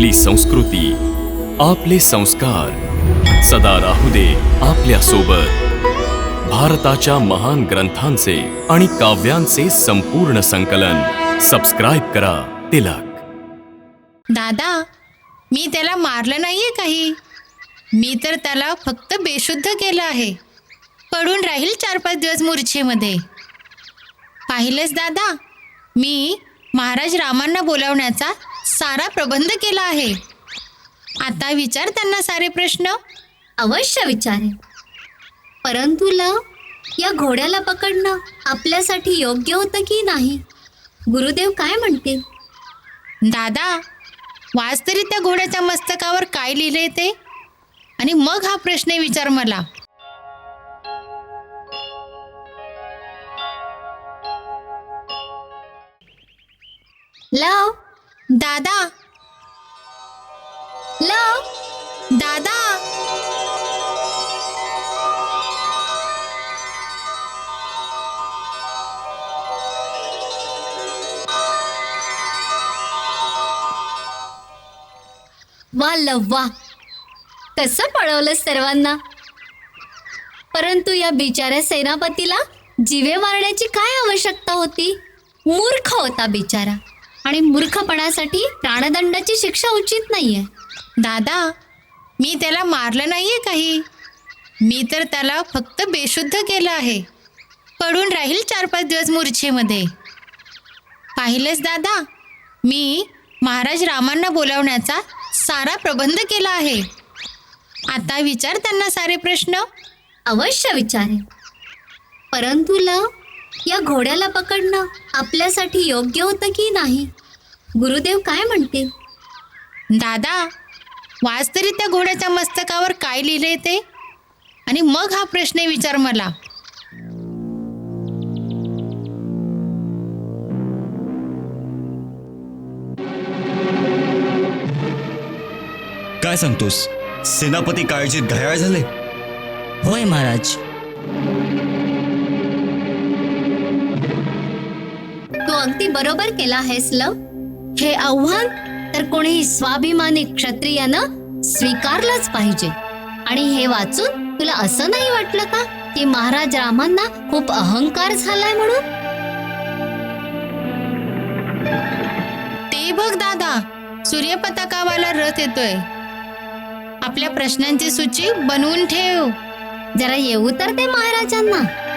आपली संस्कृती आपले संस्कार. सदा राहू दे आपल्यासोबत भारताच्या महान ग्रंथांचे आणि काव्यांचे संपूर्ण संकलन. सबस्क्राईब करा तिलक. दादा मी त्याला मारलं नाहीये काही? मी तर त्याला फक्त बेशुद्ध केलं आहे. पडून राहील चार पाच दिवस मूर्छेमध्ये. पाहिलेस दादा मी महाराज रामांना बोलावण्याचा सारा प्रबंध केला आहे. आता विचार त्यांना सारे प्रश्न. अवश्य विचारेन परंतु लव या घोड्याला पकडणं आपल्यासाठी योग्य होतं की नाही? गुरुदेव काय म्हणतील? दादा वाच तरी त्या घोड्याच्या मस्तकावर काय लिहिलंय ते. आणि मग हा प्रश्न विचार मला. लव दादा. ल. दादा. वा लव वा. कसं पळवलं सर्वांना? परंतु या बिचाऱ्या सेनापतीला जिवे मारण्याची काय आवश्यकता होती? मूर्ख होता बिचारा. आणि मूर्खपणासाठी प्राणदंडाची शिक्षा उचित नाहीये. दादा मी त्याला मारलं नाहीये काही. मी तर त्याला फक्त बेशुद्ध केलं आहे. पडून राहील चार पाच दिवस मूर्छेमध्ये. पाहिलेस दादा मी महाराज रामांना बोलावण्याचा सारा प्रबंध केला आहे. आता विचार त्यांना सारे प्रश्न. अवश्य विचारे परंतु ल या घोड्याला पकडणं आपल्यासाठी योग्य होतं की नाही? गुरुदेव काय म्हणतील? दादा वाच तरी त्या घोड्याच्या मस्तकावर काय लिहिलंय ते? आणि मग हा प्रश्न विचार मला. काय सांगतोस? सेनापती काळजीत घायाळ झाले? होय महाराज. तू अगदी बरोबर केला आहेस लव. हे आव्हान तर कोणीही स्वाभिमानी क्षत्रियानं स्वीकारलंच पाहिजे. आणि हे वाचून तुला असं नाही वाटलं का की महाराज रामांना खूप अहंकार झालाय म्हणून? ते बघ दादा सूर्यपताकावाला रथ येतोय. आपल्या प्रश्नांची सूची बनवून ठेव. जरा येऊ तर ते महाराजांना.